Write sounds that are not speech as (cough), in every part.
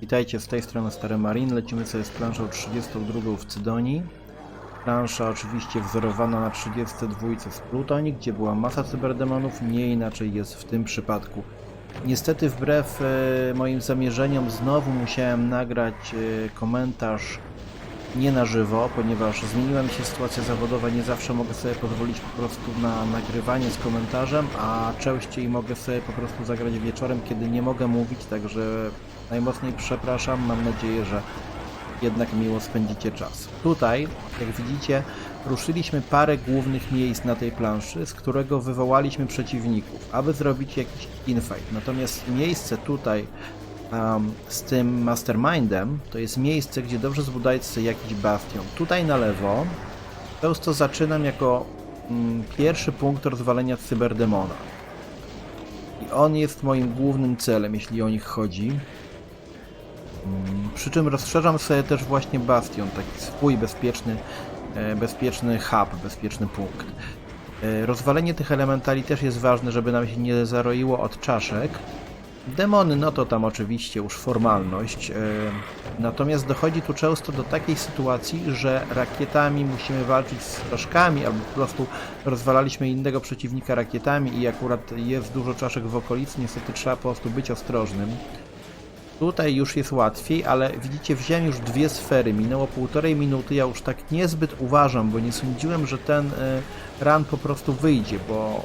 Witajcie z tej strony Stary Marin. Lecimy sobie z planszą 32 w Cydonii. Plansza oczywiście wzorowana na 32 z Plutonii, gdzie była masa cyberdemonów, nie inaczej jest w tym przypadku. Niestety wbrew e, moim zamierzeniom znowu musiałem nagrać e, komentarz nie na żywo, ponieważ zmieniła mi się sytuacja zawodowa, nie zawsze mogę sobie pozwolić po prostu na nagrywanie z komentarzem, a częściej mogę sobie po prostu zagrać wieczorem, kiedy nie mogę mówić, także najmocniej przepraszam, mam nadzieję, że jednak miło spędzicie czas. Tutaj, jak widzicie, ruszyliśmy parę głównych miejsc na tej planszy, z którego wywołaliśmy przeciwników, aby zrobić jakiś infight. Natomiast miejsce tutaj um, z tym mastermindem to jest miejsce, gdzie dobrze zbudować sobie jakiś bastion. Tutaj na lewo często zaczynam jako mm, pierwszy punkt rozwalenia cyberdemona. I on jest moim głównym celem, jeśli o nich chodzi. Mm, Przy czym rozszerzam sobie też właśnie bastion, taki swój bezpieczny, e, bezpieczny hub, bezpieczny punkt. E, Rozwalenie tych elementali też jest ważne, żeby nam się nie zaroiło od czaszek. Demony, no to tam oczywiście już formalność. e, Natomiast dochodzi tu często do takiej sytuacji, że rakietami musimy walczyć z czaszkami, albo po prostu rozwalaliśmy innego przeciwnika rakietami i akurat jest dużo czaszek w okolicy, niestety trzeba po prostu być ostrożnym. Tutaj już jest łatwiej, ale widzicie, wziąłem już dwie sfery, minęło półtorej minuty, ja już tak niezbyt uważam, bo nie sądziłem, że ten y, run po prostu wyjdzie, bo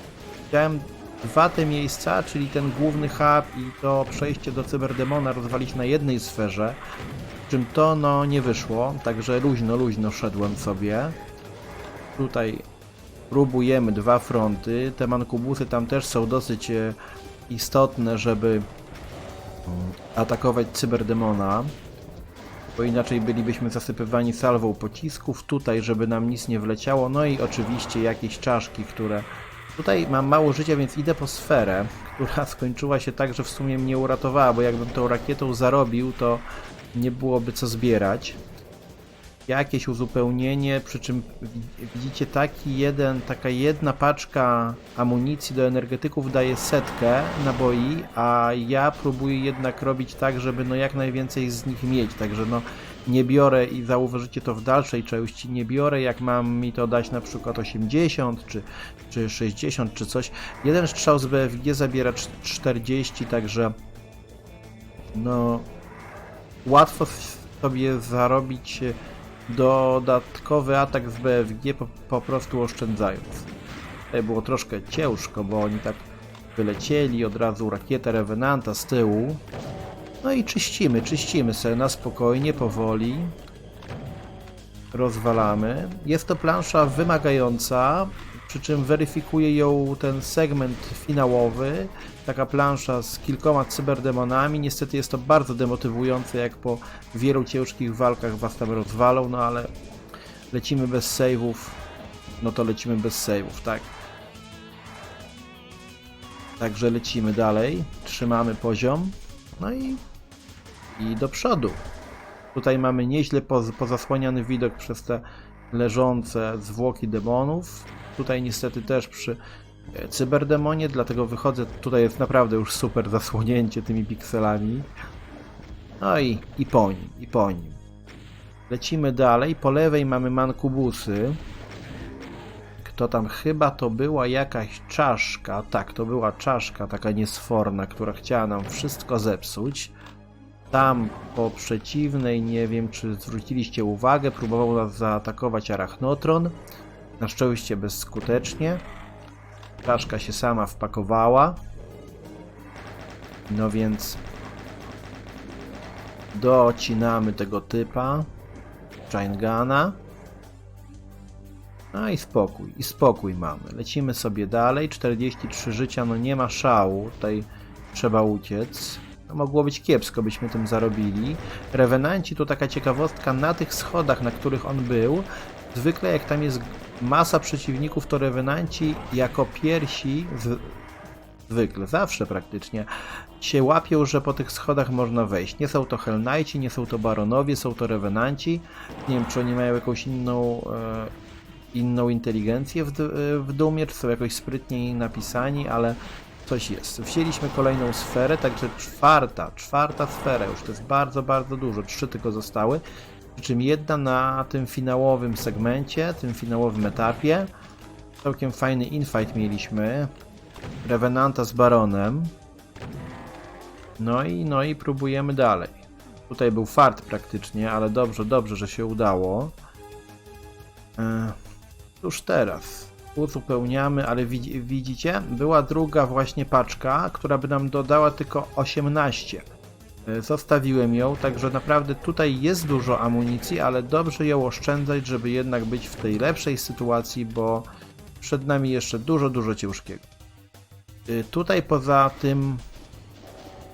chciałem dwa te miejsca, czyli ten główny hub i to przejście do cyberdemona rozwalić na jednej sferze, czym to no nie wyszło, także luźno, luźno szedłem sobie. Tutaj próbujemy dwa fronty, te mankubusy tam też są dosyć e, istotne, żeby atakować cyberdemona, bo inaczej bylibyśmy zasypywani salwą pocisków tutaj, żeby nam nic nie wleciało, no i oczywiście jakieś czaszki, które... Tutaj mam mało życia, więc idę po sferę, która (laughs) skończyła się tak, że w sumie mnie uratowała, bo jakbym tą rakietą zarobił, to nie byłoby co zbierać. Jakieś uzupełnienie, przy czym wi- widzicie taki jeden, taka jedna paczka amunicji do energetyków daje setkę naboi, a ja próbuję jednak robić tak, żeby no jak najwięcej z nich mieć, także no nie biorę i zauważycie to w dalszej części, nie biorę jak mam mi to dać na przykład 80 czy, czy 60 czy coś. Jeden strzał z BFG zabiera cz- 40, także no łatwo sobie zarobić dodatkowy atak z BFG po, po prostu oszczędzając. Tutaj było troszkę ciężko, bo oni tak wylecieli, od razu rakietę Revenanta z tyłu. No i czyścimy, czyścimy sobie na spokojnie, powoli. Rozwalamy. Jest to plansza wymagająca, przy czym weryfikuje ją ten segment finałowy. Taka plansza z kilkoma cyberdemonami. Niestety jest to bardzo demotywujące, jak po wielu ciężkich walkach was tam rozwalą, no ale lecimy bez save'ów. No to lecimy bez save'ów, tak. Także lecimy dalej, trzymamy poziom, no i, i do przodu. Tutaj mamy nieźle poz, pozasłaniany widok przez te leżące zwłoki demonów. Tutaj niestety też przy e, cyberdemonie, dlatego wychodzę, tutaj jest naprawdę już super zasłonięcie tymi pikselami. No i, i po nim, i po nim. Lecimy dalej, po lewej mamy mankubusy. Kto tam chyba to była jakaś czaszka, tak, to była czaszka taka niesforna, która chciała nam wszystko zepsuć. Tam po przeciwnej, nie wiem czy zwróciliście uwagę, próbował nas zaatakować Arachnotron. Na szczęście bezskutecznie. Czaszka się sama wpakowała. No więc docinamy tego typa. Giantgana. No i spokój, i spokój mamy. Lecimy sobie dalej. 43 życia, no nie ma szału. Tutaj trzeba uciec. No mogło być kiepsko, byśmy tym zarobili. Revenanci to taka ciekawostka na tych schodach, na których on był. Zwykle jak tam jest masa przeciwników, to revenanci jako pierwsi, z... zwykle, zawsze praktycznie, się łapią, że po tych schodach można wejść. Nie są to Hell Knighti, nie są to Baronowie, są to revenanci. Nie wiem, czy oni mają jakąś inną, e, inną inteligencję w, d- w dumie, czy są jakoś sprytniej napisani, ale coś jest. Wzięliśmy kolejną sferę, także czwarta, czwarta sfera już to jest bardzo, bardzo dużo. Trzy tylko zostały. Przy czym jedna na tym finałowym segmencie, tym finałowym etapie. Całkiem fajny infight mieliśmy. Revenanta z Baronem. No i, no i próbujemy dalej. Tutaj był fart praktycznie, ale dobrze, dobrze, że się udało. E, Cóż teraz? Uzupełniamy, ale widzi, widzicie? Była druga właśnie paczka, która by nam dodała tylko 18. E, Zostawiłem ją, także naprawdę tutaj jest dużo amunicji, ale dobrze ją oszczędzać, żeby jednak być w tej lepszej sytuacji, bo przed nami jeszcze dużo, dużo ciężkiego. E, Tutaj poza tym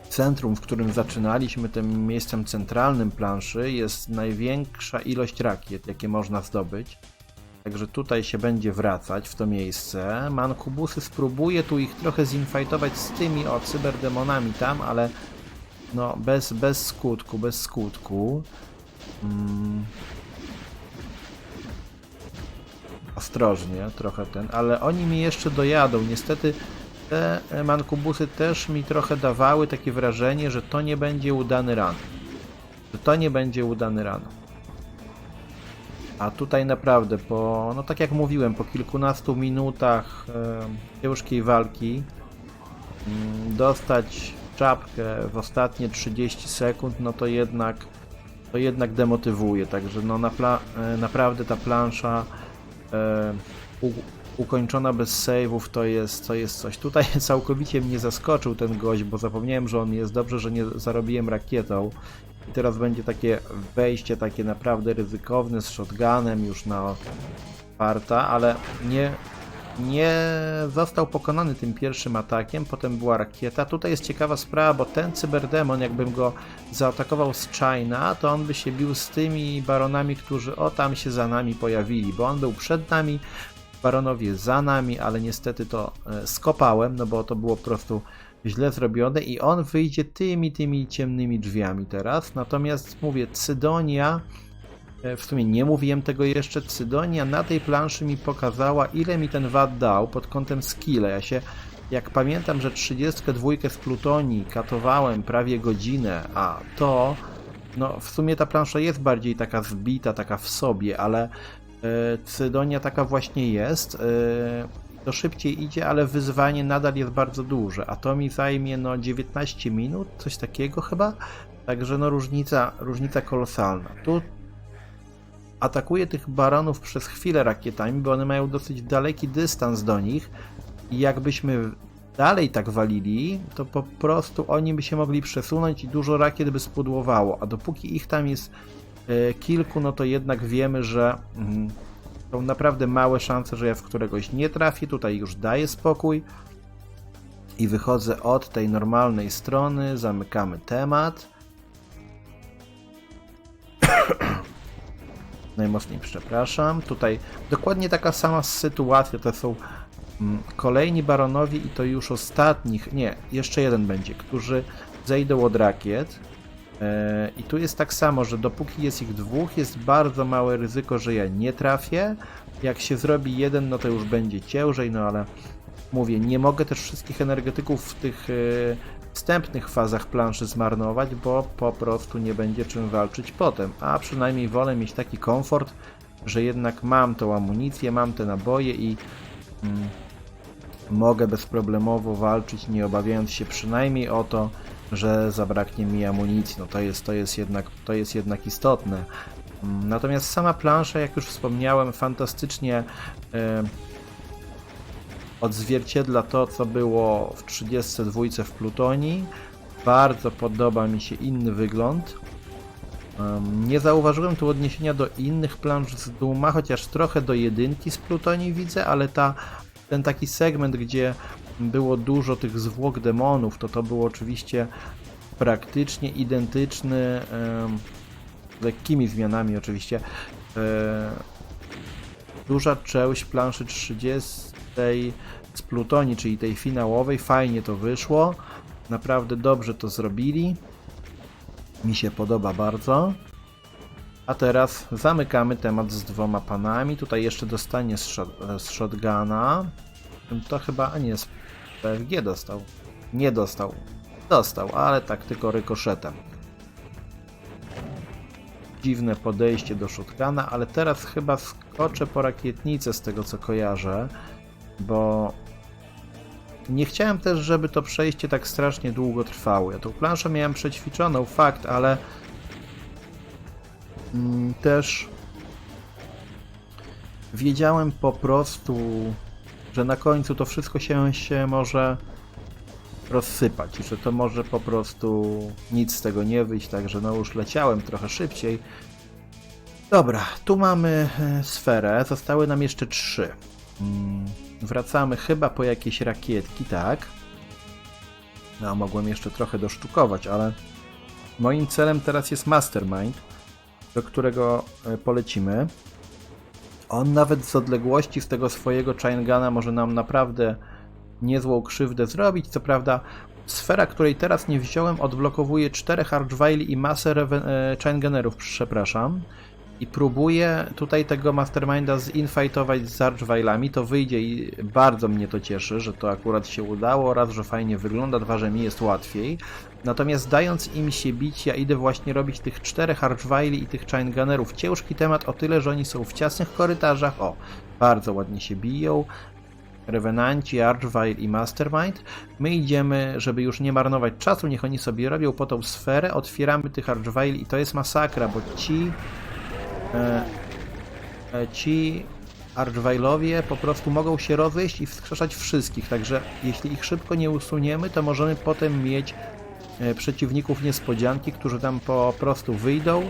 centrum, w którym zaczynaliśmy, tym miejscem centralnym planszy, jest największa ilość rakiet, jakie można zdobyć. Także tutaj się będzie wracać w to miejsce. Mankubusy spróbuje tu ich trochę zinfajtować z tymi o cyberdemonami tam, ale no bez, bez skutku, bez skutku. Mm. Ostrożnie, trochę ten, ale oni mi jeszcze dojadą. Niestety te mankubusy też mi trochę dawały takie wrażenie, że to nie będzie udany ran. Że to nie będzie udany ran. A tutaj naprawdę po, no tak jak mówiłem, po kilkunastu minutach e, ciężkiej walki mm, dostać czapkę w ostatnie 30 sekund, no to jednak to jednak demotywuje, także no e, naprawdę ta plansza e, ukończona bez save'ów to jest, to jest coś. Tutaj (laughs) całkowicie mnie zaskoczył ten gość, bo zapomniałem, że on jest dobrze, że nie zarobiłem rakietą. I teraz będzie takie wejście takie naprawdę ryzykowne z shotgunem już na parta, ale nie, nie został pokonany tym pierwszym atakiem, potem była rakieta. Tutaj jest ciekawa sprawa, bo ten cyberdemon, jakbym go zaatakował z China, to on by się bił z tymi baronami, którzy o tam się za nami pojawili, bo on był przed nami, baronowie za nami, ale niestety to e, skopałem, no bo to było po prostu źle zrobione i on wyjdzie tymi, tymi ciemnymi drzwiami teraz. Natomiast mówię, Cydonia, w sumie nie mówiłem tego jeszcze, Cydonia na tej planszy mi pokazała, ile mi ten wad dał pod kątem skilla. Ja się, jak pamiętam, że 32 z Plutonii katowałem prawie godzinę, a to, no w sumie ta plansza jest bardziej taka zbita, taka w sobie, ale e, Cydonia taka właśnie jest. e, to szybciej idzie, ale wyzwanie nadal jest bardzo duże, a to mi zajmie no 19 minut, coś takiego chyba. Także no różnica, różnica kolosalna. Tu atakuję tych baronów przez chwilę rakietami, bo one mają dosyć daleki dystans do nich i jakbyśmy dalej tak walili, to po prostu oni by się mogli przesunąć i dużo rakiet by spudłowało, a dopóki ich tam jest e, kilku, no to jednak wiemy, że mm, są naprawdę małe szanse, że ja w któregoś nie trafię. Tutaj już daję spokój i wychodzę od tej normalnej strony. Zamykamy temat. Najmocniej przepraszam. Tutaj dokładnie taka sama sytuacja. To są mm, kolejni baronowie i to już ostatnich. Nie, jeszcze jeden będzie, którzy zejdą od rakiet. E, I tu jest tak samo, że dopóki jest ich dwóch, jest bardzo małe ryzyko, że ja nie trafię. Jak się zrobi jeden, no to już będzie ciężej, no ale mówię, nie mogę też wszystkich energetyków w tych e, wstępnych fazach planszy zmarnować, bo po prostu nie będzie czym walczyć potem. A przynajmniej wolę mieć taki komfort, że jednak mam tą amunicję, mam te naboje i mm, mogę bezproblemowo walczyć, nie obawiając się przynajmniej o to, że zabraknie mi amunicji. No to jest, to jest, jednak, to jest jednak istotne. Mm, Natomiast sama plansza, jak już wspomniałem, fantastycznie e, odzwierciedla to, co było w 32 w Plutonii. Bardzo podoba mi się inny wygląd. Nie zauważyłem tu odniesienia do innych plansz z Duma, chociaż trochę do jedynki z Plutonii widzę, ale ta, ten taki segment, gdzie było dużo tych zwłok demonów, to to było oczywiście praktycznie identyczny, z lekkimi zmianami oczywiście. E, duża część planszy 30 z Plutonii, czyli tej finałowej, fajnie to wyszło. Naprawdę dobrze to zrobili. Mi się podoba bardzo. A teraz zamykamy temat z dwoma panami. Tutaj jeszcze dostanie z, shot, z shotguna. To chyba, a nie, z PFG dostał. Nie dostał. Dostał, ale tak tylko rykoszetem. Dziwne podejście do Shotguna, ale teraz chyba skoczę po rakietnicę z tego co kojarzę, bo nie chciałem też, żeby to przejście tak strasznie długo trwało. Ja tą planszę miałem przećwiczoną, fakt, ale mm, też wiedziałem po prostu, że na końcu to wszystko się, się może rozsypać i że to może po prostu nic z tego nie wyjść, także no już leciałem trochę szybciej. Dobra, tu mamy e, sferę, zostały nam jeszcze trzy. Mm, Wracamy chyba po jakieś rakietki, tak? No, mogłem jeszcze trochę dosztukować, ale moim celem teraz jest Mastermind, do którego e, polecimy. On nawet z odległości z tego swojego Chaingana może nam naprawdę niezłą krzywdę zrobić. Co prawda, sfera, której teraz nie wziąłem, odblokowuje czterech Archvile i masę e, Chaingunnerów, przepraszam. I próbuję tutaj tego Masterminda zinfightować z Archvilami. To wyjdzie i bardzo mnie to cieszy, że to akurat się udało. Raz, że fajnie wygląda, dwa, że mi jest łatwiej. Natomiast dając im się bić, ja idę właśnie robić tych czterech Archvile i tych Chaingunnerów. Ciężki temat o tyle, że oni są w ciasnych korytarzach. O, bardzo ładnie się biją. Revenanci, Archvile i Mastermind. My idziemy, żeby już nie marnować czasu, niech oni sobie robią po tą sferę. Otwieramy tych Archvile i to jest masakra, bo ci ci Archvile'owie po prostu mogą się rozejść i wskrzeszać wszystkich, także jeśli ich szybko nie usuniemy, to możemy potem mieć e, przeciwników niespodzianki, którzy tam po prostu wyjdą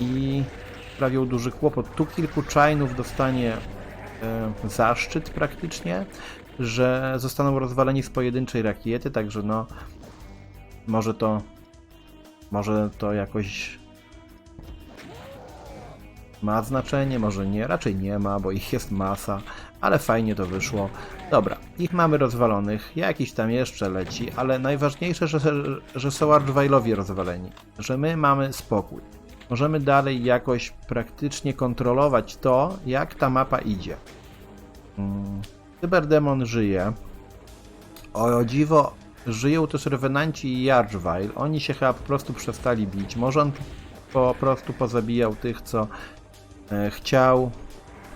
i sprawią duży kłopot. Tu kilku chainów dostanie e, zaszczyt praktycznie, że zostaną rozwaleni z pojedynczej rakiety, także no może to może to jakoś ma znaczenie, może nie, raczej nie ma, bo ich jest masa, ale fajnie to wyszło. Dobra, ich mamy rozwalonych, jakiś tam jeszcze leci, ale najważniejsze, że, że są Archvile'owie rozwaleni, że my mamy spokój. Możemy dalej jakoś praktycznie kontrolować to, jak ta mapa idzie. Mm, Cyberdemon żyje. O, dziwo, żyją też Revenanci i Archvile. Oni się chyba po prostu przestali bić. Może on po prostu pozabijał tych, co chciał.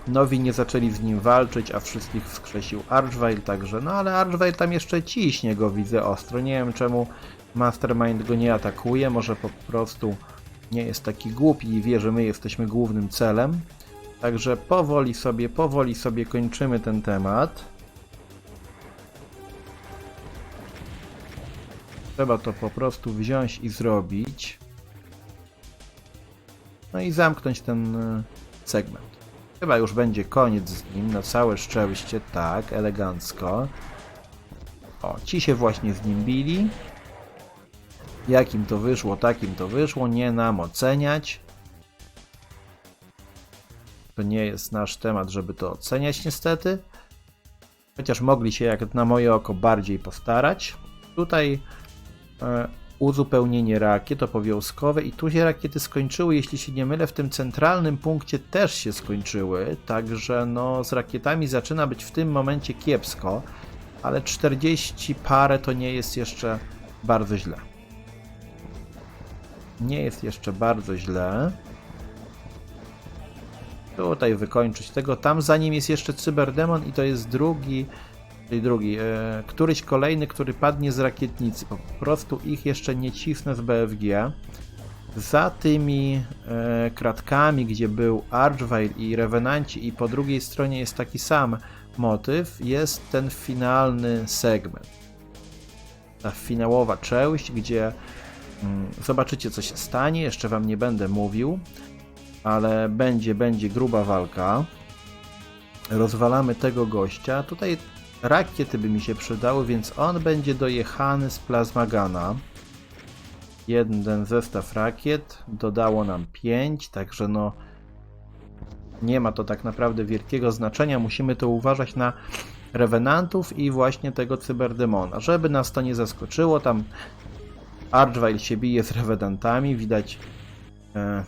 Nowi nie zaczęli z nim walczyć, a wszystkich wskrzesił Archvile, także no ale Archvile tam jeszcze ciśnie go, widzę ostro. Nie wiem czemu Mastermind go nie atakuje, może po prostu nie jest taki głupi i wie, że my jesteśmy głównym celem. Także powoli sobie, powoli sobie kończymy ten temat. Trzeba to po prostu wziąć i zrobić. No i zamknąć ten e, segment. Chyba już będzie koniec z nim, na całe szczęście, tak, elegancko. O, ci się właśnie z nim bili. Jakim to wyszło, takim to wyszło, nie nam oceniać. To nie jest nasz temat, żeby to oceniać niestety. Chociaż mogli się jak na moje oko bardziej postarać. Tutaj e, uzupełnienie rakiet obowiązkowe i tu się rakiety skończyły, jeśli się nie mylę, w tym centralnym punkcie też się skończyły, także no z rakietami zaczyna być w tym momencie kiepsko, ale 40 parę to nie jest jeszcze bardzo źle. Nie jest jeszcze bardzo źle. Tutaj wykończyć tego. Tam za nim jest jeszcze Cyberdemon i to jest drugi, czyli drugi, e, któryś kolejny, który padnie z rakietnicy. Po prostu ich jeszcze nie cisnę z BFG. Za tymi e, kratkami, gdzie był Archvile i Revenanci i po drugiej stronie jest taki sam motyw, jest ten finalny segment. Ta finałowa część, gdzie mm, zobaczycie co się stanie, jeszcze wam nie będę mówił ale będzie, będzie gruba walka. Rozwalamy tego gościa. Tutaj rakiety by mi się przydały, więc on będzie dojechany z plazmagana. Jeden zestaw rakiet dodało nam 5, także no nie ma to tak naprawdę wielkiego znaczenia. Musimy to uważać na revenantów i właśnie tego cyberdemona. Żeby nas to nie zaskoczyło, tam Archvile się bije z revenantami, widać e,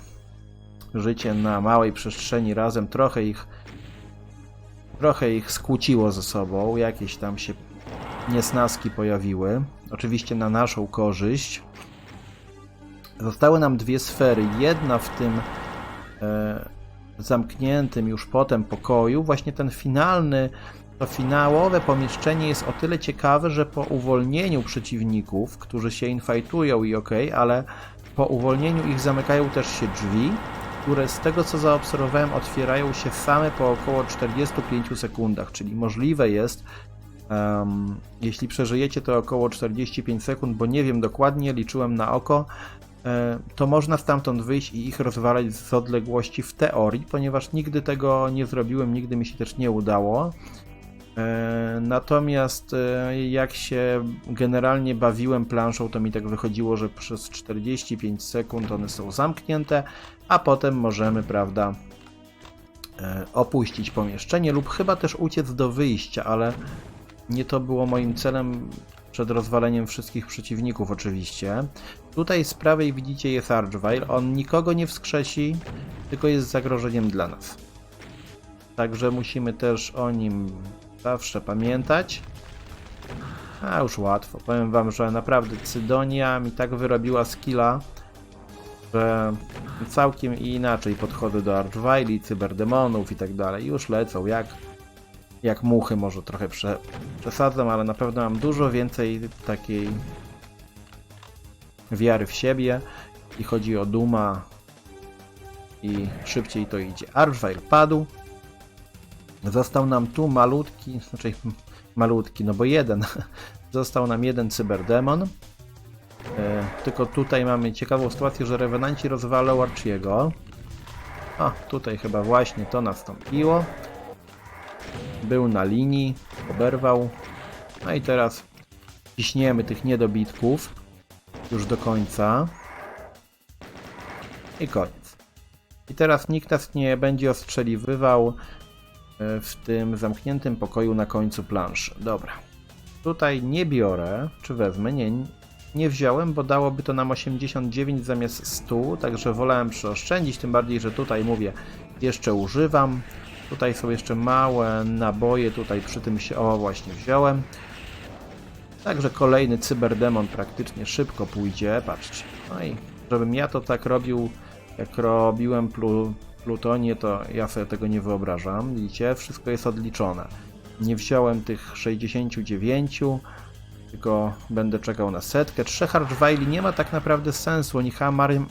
życie na małej przestrzeni razem trochę ich trochę ich skłóciło ze sobą, jakieś tam się niesnaski pojawiły. Oczywiście na naszą korzyść. Zostały nam dwie sfery. Jedna w tym e, zamkniętym już potem pokoju. Właśnie ten finalny, to finałowe pomieszczenie jest o tyle ciekawe, że po uwolnieniu przeciwników, którzy się infajtują i ok, ale po uwolnieniu ich zamykają też się drzwi, które z tego co zaobserwowałem otwierają się same po około 45 sekundach, czyli możliwe jest, em, jeśli przeżyjecie to około 45 sekund, bo nie wiem dokładnie, liczyłem na oko, e, to można stamtąd wyjść i ich rozwalać z odległości w teorii, ponieważ nigdy tego nie zrobiłem, nigdy mi się też nie udało. E, Natomiast e, jak się generalnie bawiłem planszą, to mi tak wychodziło, że przez 45 sekund one są zamknięte, a potem możemy, prawda, e, opuścić pomieszczenie lub chyba też uciec do wyjścia, ale nie to było moim celem przed rozwaleniem wszystkich przeciwników oczywiście. Tutaj z prawej widzicie jest Archvile, on nikogo nie wskrzesi, tylko jest zagrożeniem dla nas. Także musimy też o nim zawsze pamiętać. A już łatwo. Powiem wam, że naprawdę Cydonia mi tak wyrobiła skilla, że całkiem inaczej podchodzę do Archvile, cyberdemonów i tak dalej. Już lecą jak, jak muchy, może trochę prze, przesadzam, ale na pewno mam dużo więcej takiej wiary w siebie i chodzi o Duma i szybciej to idzie. Archvile padł. Został nam tu malutki, znaczy malutki, no bo jeden. (laughs) Został nam jeden cyberdemon. E, tylko tutaj mamy ciekawą sytuację, że rewenanci rozwalą Archiego. A, tutaj chyba właśnie to nastąpiło. Był na linii, oberwał. No i teraz ciśniemy tych niedobitków już do końca. I koniec. I teraz nikt nas nie będzie ostrzeliwywał w tym zamkniętym pokoju na końcu planszy. Dobra. Tutaj nie biorę, czy wezmę? Nie, nie wziąłem, bo dałoby to nam 89 zamiast 100, także wolałem przeoszczędzić, tym bardziej, że tutaj mówię, jeszcze używam. Tutaj są jeszcze małe naboje, tutaj przy tym się, o właśnie wziąłem. Także kolejny cyberdemon praktycznie szybko pójdzie, patrzcie. No i żebym ja to tak robił, jak robiłem plu, Plutonię, to ja sobie tego nie wyobrażam. Widzicie, wszystko jest odliczone. Nie wziąłem tych 69, tylko będę czekał na setkę. Trzech Archvili nie ma tak naprawdę sensu. Oni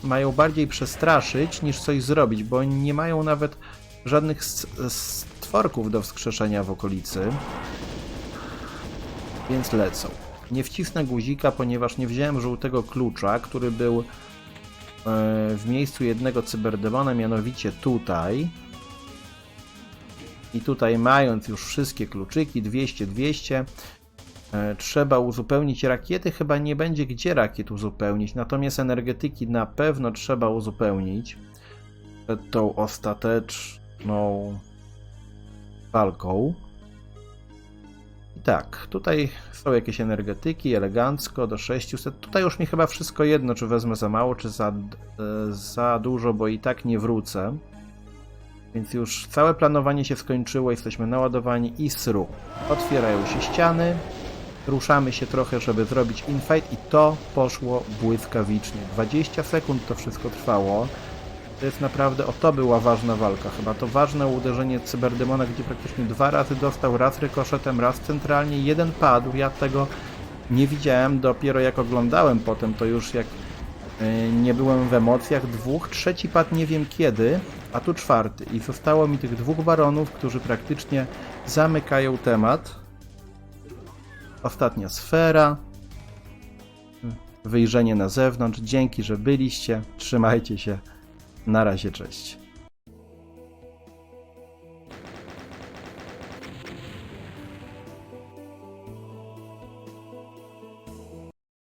mają bardziej przestraszyć niż coś zrobić, bo oni nie mają nawet żadnych stworków do wskrzeszenia w okolicy. Więc lecą. Nie wcisnę guzika, ponieważ nie wziąłem żółtego klucza, który był w miejscu jednego cyberdemona, mianowicie tutaj. I tutaj mając już wszystkie kluczyki, 200, 200, e, trzeba uzupełnić rakiety. Chyba nie będzie gdzie rakiet uzupełnić, natomiast energetyki na pewno trzeba uzupełnić przed tą ostateczną walką. Tak, tutaj są jakieś energetyki, elegancko, do 600. Tutaj już mi chyba wszystko jedno, czy wezmę za mało, czy za, e, za dużo, bo i tak nie wrócę. Więc już całe planowanie się skończyło, jesteśmy naładowani i sru. Otwierają się ściany, ruszamy się trochę, żeby zrobić infight i to poszło błyskawicznie. 20 sekund to wszystko trwało. To jest naprawdę, o to była ważna walka chyba. To ważne uderzenie cyberdemona, gdzie praktycznie dwa razy dostał, raz rykoszetem, raz centralnie, jeden padł. Ja tego nie widziałem, dopiero jak oglądałem potem, to już jak yy, nie byłem w emocjach. Dwóch, trzeci padł nie wiem kiedy, a tu czwarty. I zostało mi tych dwóch baronów, którzy praktycznie zamykają temat. Ostatnia sfera. Wyjrzenie na zewnątrz. Dzięki, że byliście. Trzymajcie się. Na razie, cześć.